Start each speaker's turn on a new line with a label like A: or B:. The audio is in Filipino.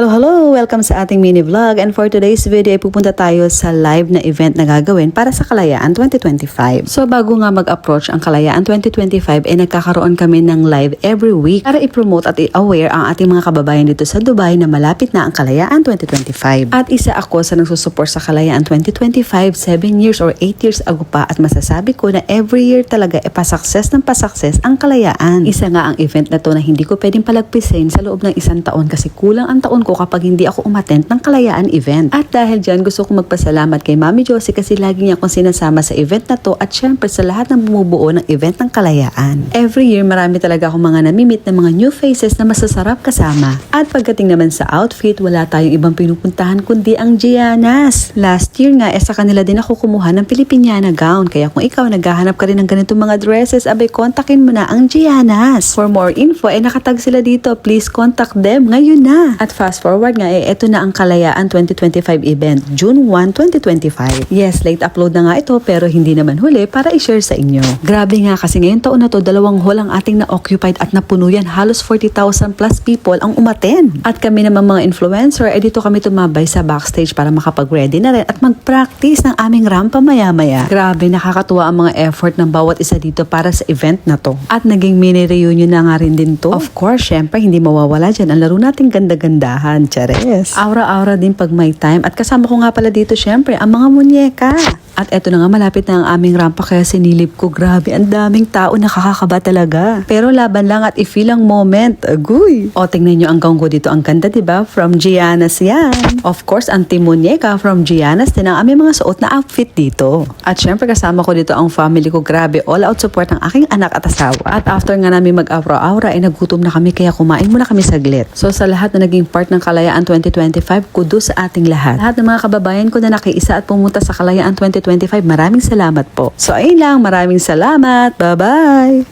A: Hello, hello! Welcome sa ating mini vlog and for today's video ay pupunta tayo sa live na event na gagawin para sa Kalayaan 2025. So bago nga mag-approach ang Kalayaan 2025 ay nagkakaroon kami ng live every week para i-promote at i-aware ang ating mga kababayan dito sa Dubai na malapit na ang Kalayaan 2025. At isa ako sa nagsusupport sa Kalayaan 2025 7 years or 8 years ago pa at masasabi ko na every year talaga e pasakses ng pasakses ang Kalayaan. Isa nga ang event na to na hindi ko pwedeng palagpisin sa loob ng isang taon kasi kulang ang taon ko kapag hindi ako umattend ng Kalayaan event. At dahil dyan gusto ko magpasalamat kay Mami Josie kasi lagi niya akong sinasama sa event na to at syempre sa lahat ng bumubuo ng event ng Kalayaan. Every year marami talaga akong mga namimit na mga new faces na masasarap kasama. At pagdating naman sa outfit, wala tayong ibang pinupuntahan kundi ang Gianas. Last year nga, eh sa kanila din ako kumuha ng Filipiniana gown. Kaya kung ikaw naghahanap ka rin ng ganitong mga dresses, abay kontakin mo na ang Gianas. For more info, eh nakatag sila dito. Please contact them ngayon na. At fast forward nga, eh eto na ang Kalayaan 2025 event, June 1, 2025. Yes, late upload na nga ito pero hindi naman huli para i-share sa inyo. Grabe nga kasi ngayong taon na to, dalawang hall ang ating na-occupied at napuno. Halos 40,000 plus people ang umaten. At kami naman mga influencer, eh dito kami tumabay sa backstage para makapag-ready na rin at mag-practice ng aming rampa maya-maya. Grabe, nakakatuwa ang mga effort ng bawat isa dito para sa event na to. At naging mini reunion na nga rin din to. Of course, syempre, hindi mawawala dyan ang laro nating ganda-gandahan, chares. Aura-aura din pag may time. At kasama ko nga pala dito, syempre, ang mga munyeka. At eto na nga, malapit na ang aming rampa kaya sinilip ko. Grabe, ang daming tao, nakakakaba talaga. Pero laban lang at i-feel ang moment. Agoy! O, tingnan nyo ang gonggo dito. Ang ganda, ba? From Gianna's yan. Of course, ang Muñeca from Gianna's din ang aming mga suot na outfit dito. At syempre, kasama ko dito ang family ko. Grabe, all out support ng aking anak at asawa. At after nga namin mag-aura-aura, ay nagutom na kami kaya kumain muna kami saglit. So sa lahat na naging part ng Kalayaan 2025, kudos sa ating lahat. Lahat ng mga kababayan ko na nakiisa at pumunta sa Kalayaan 2025, maraming salamat po. So ayun lang, maraming salamat. Bye-bye!